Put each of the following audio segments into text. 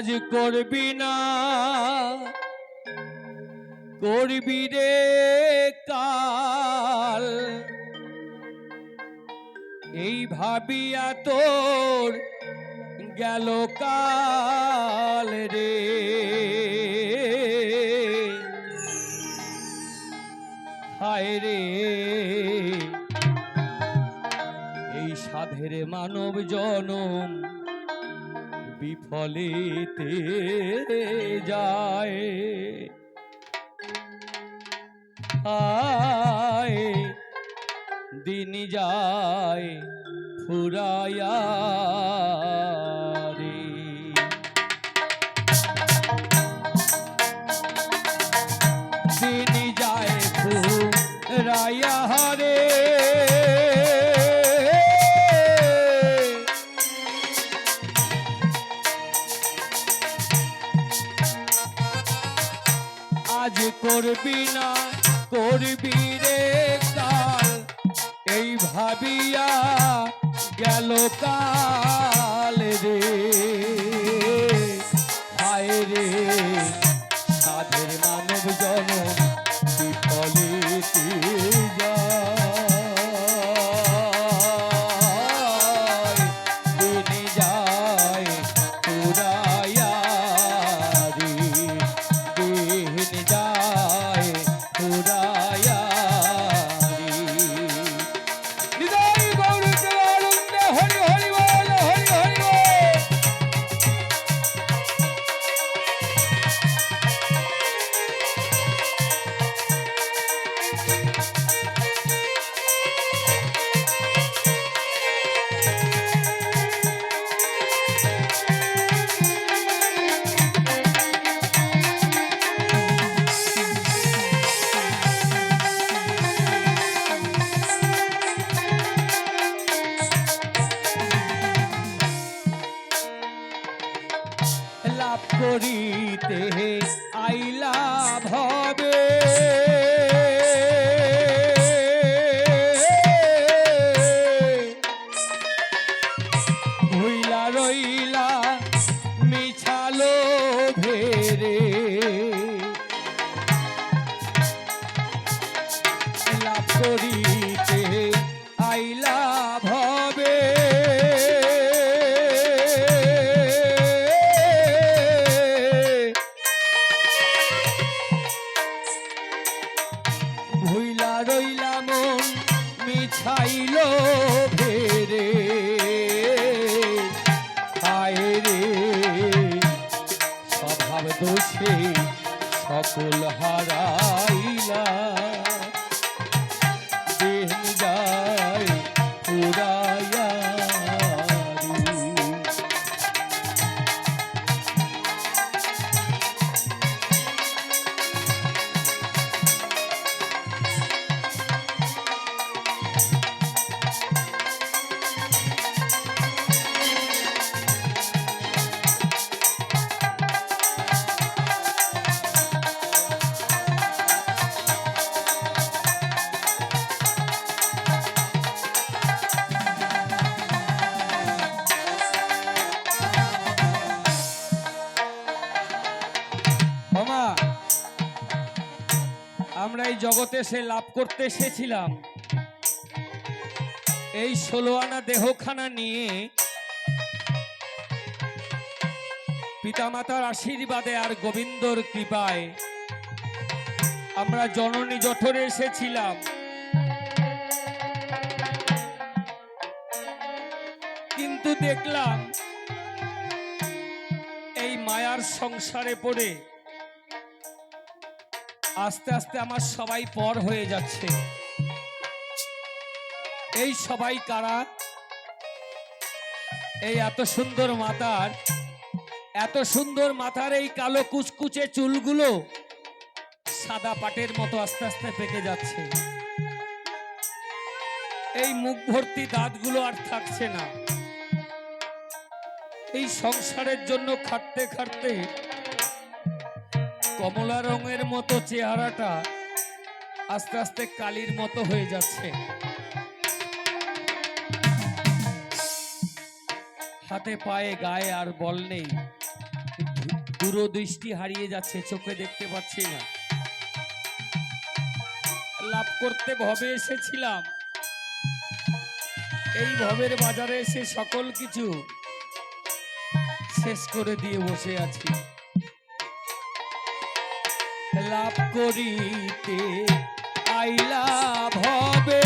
আজ করবি না, করবি রে কাল। এই ভাবিয়া তোর গেল কাল রে। হায় রে, এই সাধের মানব জনম বিফলেতে যায়। আয় দিন যায় ফুরায়া গেল কাল সকল হারাইলা। দেহ যায় পুরায়া আমরা এই জগতে সে লাভ করতে এসেছিলাম। এই ষোলো আনা দেহখানা নিয়ে পিতামাতার আশীর্বাদে আর গোবিন্দর কৃপায় আমরা জননী জঠরে এসেছিলাম। কিন্তু দেখলাম এই মায়ার সংসারে পড়ে আস্তে আস্তে আমার সবাই পর হয়ে যাচ্ছে। এই সবাই কারা? এই এত সুন্দর মাতার, এত সুন্দর মাথার এই কালো কুচকুচে চুলগুলো সাদা পাটের মতো আস্তে আস্তে পেকে যাচ্ছে। এই মুখ ভর্তি দাঁতগুলো আর থাকছে না। এই সংসারের জন্য খাটতে খাটতে কমলা রঙের মতো চেহারাটা আস্তে আস্তে কালির মতো হয়ে যাচ্ছে। হাতে পায়ে, গায়ে আর বল নেই। দূরদৃষ্টি হারিয়ে যাচ্ছে, চোখে দেখতে পাচ্ছি না। লাভ করতে ভবে এসেছিলাম। এই ভবের বাজারে এসে সকল কিছু শেষ করে দিয়ে বসে আছি। লাভ করিতে আইলা ভবে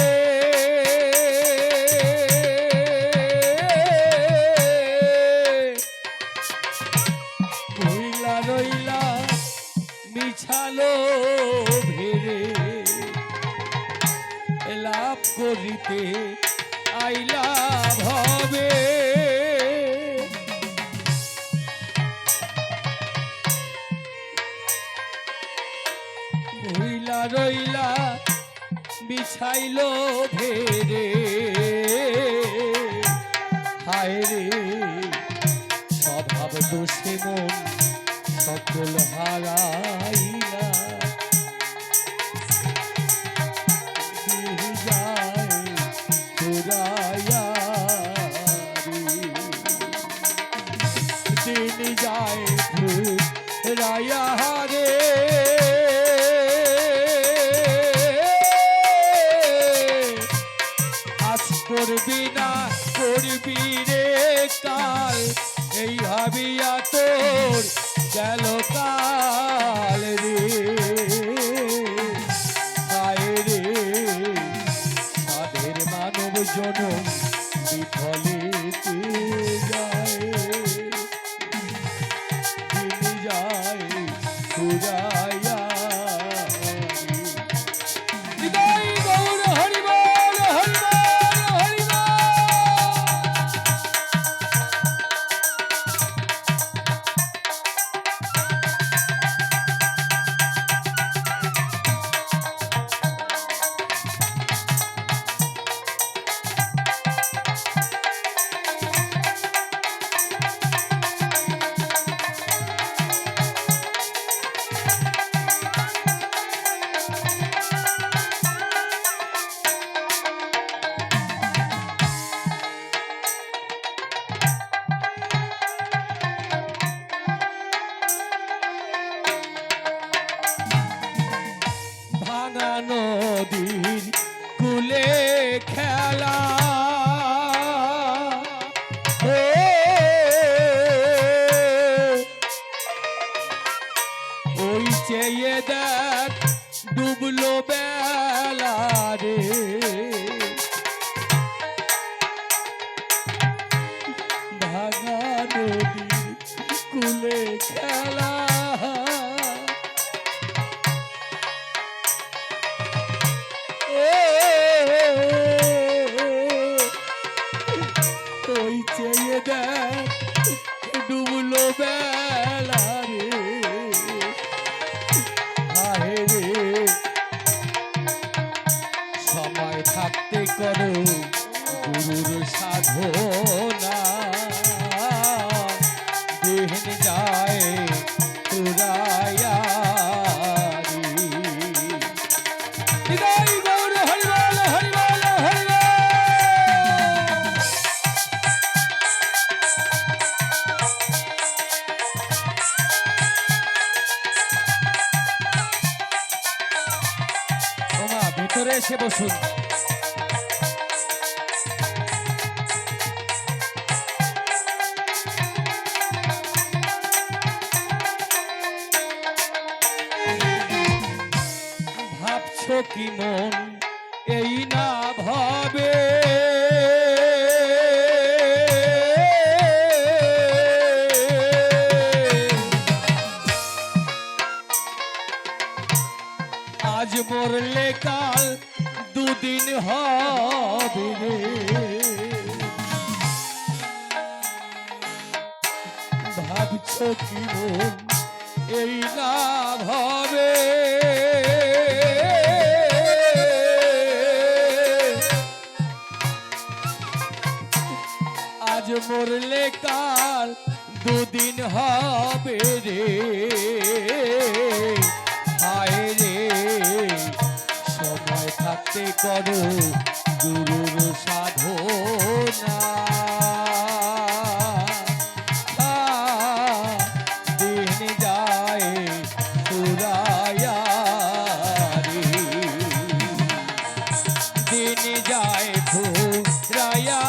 রইলা রইলা মিছালো ভেরে লাভ করিতে আইলা ভবে রইলা বিছাইল ভেরে হায় রে স্বভাব দোষে মন সকল হারাইলা। করবি না করবি রে কাল। এই ভাবিয়া তোর গেল কাল রে। হায় রে যায়? যায় কি মন? এই না ভাবে। আজ মরলে কাল দুদিন হবে ভাবছ কি মন? এই না ভাবে। মরলে কাল দুদিন হবে রে। হায় রে, সময় থাকতে করো গুরুর সাধনা। दिन जाए भू राया